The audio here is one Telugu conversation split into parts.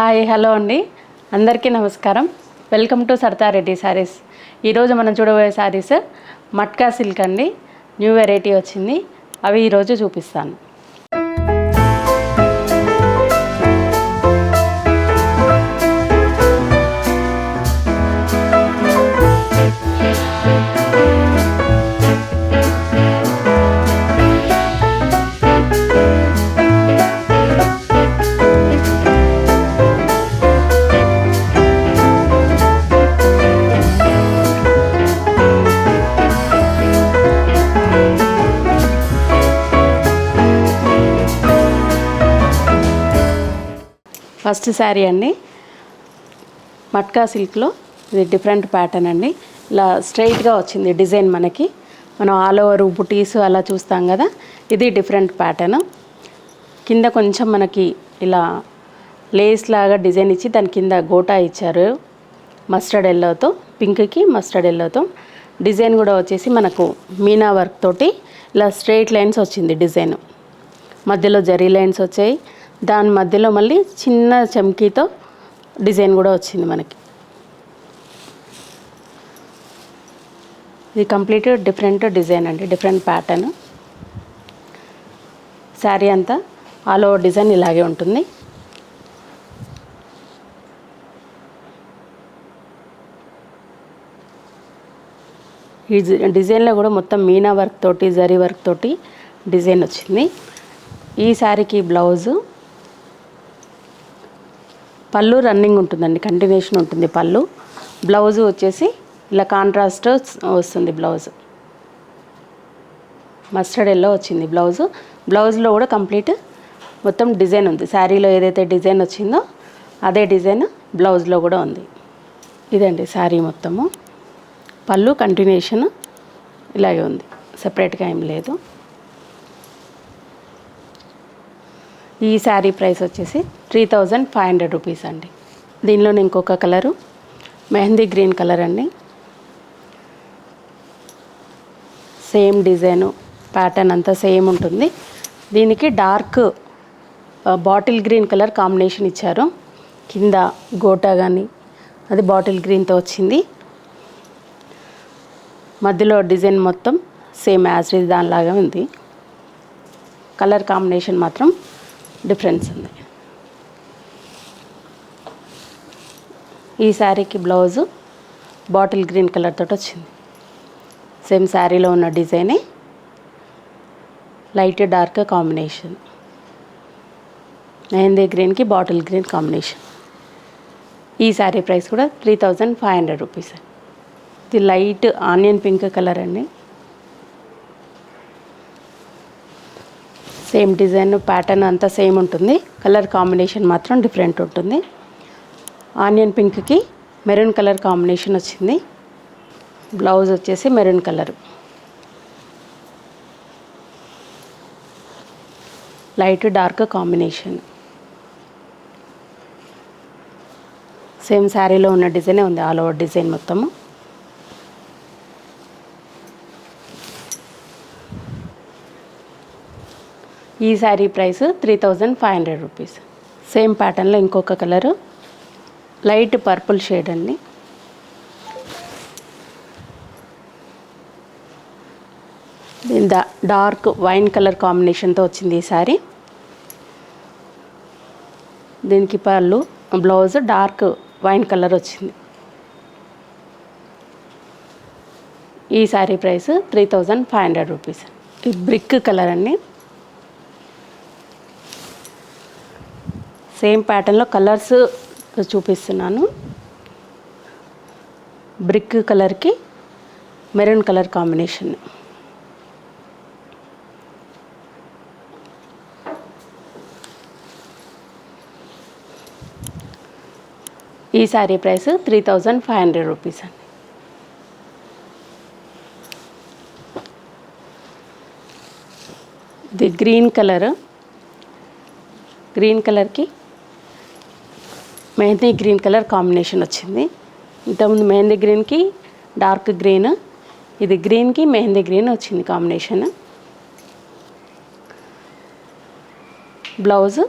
హాయ్ హలో అండి. అందరికీ నమస్కారం. వెల్కమ్ టు సర్తారెడ్డి శారీస్ ఈరోజు మనం చూడబోయే శారీస్ మట్కా సిల్క్ అండి. న్యూ వెరైటీ వచ్చింది. అవి ఈరోజు చూపిస్తాను. ఫస్ట్ శారీ అండి. మట్కా సిల్క్లో ఇది డిఫరెంట్ ప్యాటర్న్ అండి. ఇలా స్ట్రైట్గా వచ్చింది డిజైన్ మనకి. మనం ఆల్ ఓవర్ బుటీస్ అలా చూస్తాం కదా ఇది డిఫరెంట్ ప్యాటర్న్. కింద కొంచెం మనకి ఇలా లేస్ లాగా డిజైన్ ఇచ్చి దాని కింద గోటా ఇచ్చారు. మస్టర్డ్ ఎల్లోతో పింక్కి మస్టర్డ్ ఎల్లోతో. డిజైన్ కూడా వచ్చేసి మనకు మీనా వర్క్ తోటి ఇలా స్ట్రైట్ లైన్స్ వచ్చింది డిజైన్. మధ్యలో జరీ లైన్స్ వచ్చాయి. దాని మధ్యలో మళ్ళీ చిన్న చమ్కీతో డిజైన్ కూడా వచ్చింది మనకి. ఇది కంప్లీట్ డిఫరెంట్ డిజైన్ అండి డిఫరెంట్ ప్యాటర్న్. శారీ అంతా ఆల్ ఓవర్ డిజైన్ ఇలాగే ఉంటుంది. ఈ డిజైన్లో కూడా మొత్తం మీనా వర్క్ తోటి జరీ వర్క్ తోటి డిజైన్ వచ్చింది. ఈ శారీకి బ్లౌజు పళ్ళు రన్నింగ్ ఉంటుందండి కంటిన్యూషన్ ఉంటుంది పళ్ళు. బ్లౌజ్ వచ్చేసి ఇలా కాంట్రాస్ట్ వస్తుంది బ్లౌజ్. మస్టర్డ్ ఎల్లో వచ్చింది బ్లౌజ్. బ్లౌజ్లో కూడా కంప్లీట్ మొత్తం డిజైన్ ఉంది. శారీలో ఏదైతే డిజైన్ వచ్చిందో అదే డిజైన్ బ్లౌజ్లో కూడా ఉంది. ఇదండి శారీ మొత్తము. పళ్ళు కంటిన్యూషన్ ఇలాగే ఉంది. సపరేట్గా ఏం లేదు. ఈ శారీ ప్రైస్ వచ్చేసి three thousand five hundred rupees అండి. దీనిలో ఇంకొక కలరు మెహందీ గ్రీన్ కలర్ అండి. సేమ్ డిజైను ప్యాటర్న్ అంతా సేమ్ ఉంటుంది. దీనికి dark bottle green colour combination ఇచ్చారు. కింద గోటా కానీ అది బాటిల్ గ్రీన్తో వచ్చింది. మధ్యలో డిజైన్ మొత్తం సేమ్ యాజ్ దానిలాగా ఉంది. కలర్ కాంబినేషన్ మాత్రం డిఫరెన్స్ ఉంది. ఈ శారీకి బ్లౌజు బాటిల్ గ్రీన్ కలర్ తోటి వచ్చింది. సేమ్ శారీలో ఉన్న డిజైనే లైట్ డార్క్ కాంబినేషన్. మెహందీ గ్రీన్కి బాటిల్ గ్రీన్ కాంబినేషన్. ఈ శారీ ప్రైస్ కూడా three thousand five hundred rupees. ఇది లైట్ ఆనియన్ పింక్ కలర్ అండి. సేమ్ డిజైన్ ప్యాటర్న్ అంతా సేమ్ ఉంటుంది. కలర్ కాంబినేషన్ మాత్రం డిఫరెంట్ ఉంటుంది. ఆనియన్ పింక్కి మెరూన్ కలర్ కాంబినేషన్ వచ్చింది. బ్లౌజ్ వచ్చేసి maroon colour light dark combination same శారీలో ఉన్న డిజైనే ఉంది. ఆల్ ఓవర్ డిజైన్ మొత్తము. ఈ sari price three thousand five hundred rupees. Same ప్యాటర్న్లో ఇంకొక కలరు. లైట్ పర్పుల్ షేడ్ అండి. దీని దా డార్క్ వైన్ కలర్ కాంబినేషన్తో వచ్చింది ఈ శారీ. దీనికి పళ్ళు బ్లౌజ్ డార్క్ వైన్ కలర్ వచ్చింది. ఈ sari price three thousand five hundred rupees. Brick colour అండి. సేమ్ ప్యాటర్న్లో కలర్స్ చూపిస్తున్నాను. బ్రిక్ కలర్కి మెరూన్ కలర్ కాంబినేషన్. ఈ sari price three thousand five hundred rupees అండి. ఇది గ్రీన్ కలర్. గ్రీన్ కలర్కి మెహందీ గ్రీన్ కలర్ కాంబినేషన్ వచ్చింది. ఇంతకుముందు మెహందీ గ్రీన్కి డార్క్ గ్రీన్ ఇది గ్రీన్కి మెహందీ గ్రీన్ వచ్చింది కాంబినేషన్. బ్లౌజ్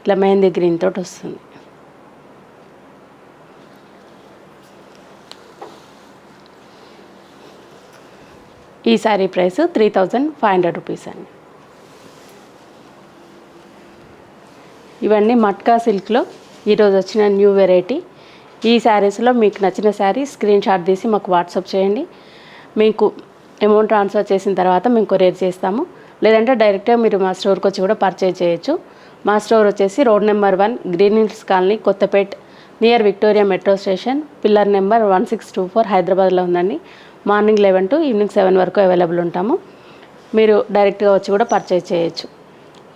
ఇట్లా మెహందీ గ్రీన్ తోటి వస్తుంది. ఈ sari price three thousand five hundred rupees అండి. ఇవన్నీ మట్కా సిల్క్లో ఈరోజు వచ్చిన న్యూ వెరైటీ. ఈ శారీస్లో మీకు నచ్చిన శారీ స్క్రీన్ షాట్ తీసి మాకు వాట్సాప్ చేయండి. మీకు అమౌంట్ ట్రాన్స్ఫర్ చేసిన తర్వాత మేము కొరియర్ చేస్తాము. లేదంటే డైరెక్ట్గా మీరు మా స్టోర్కి వచ్చి కూడా పర్చేజ్ చేయొచ్చు. మా స్టోర్ వచ్చేసి road number one green hills colony Kothapet near Victoria metro station. Pillar number one six two four హైదరాబాద్లో ఉందండి. Morning eleven to evening seven వరకు అవైలబుల్ ఉంటాము. మీరు డైరెక్ట్గా వచ్చి కూడా పర్చేజ్ చేయొచ్చు.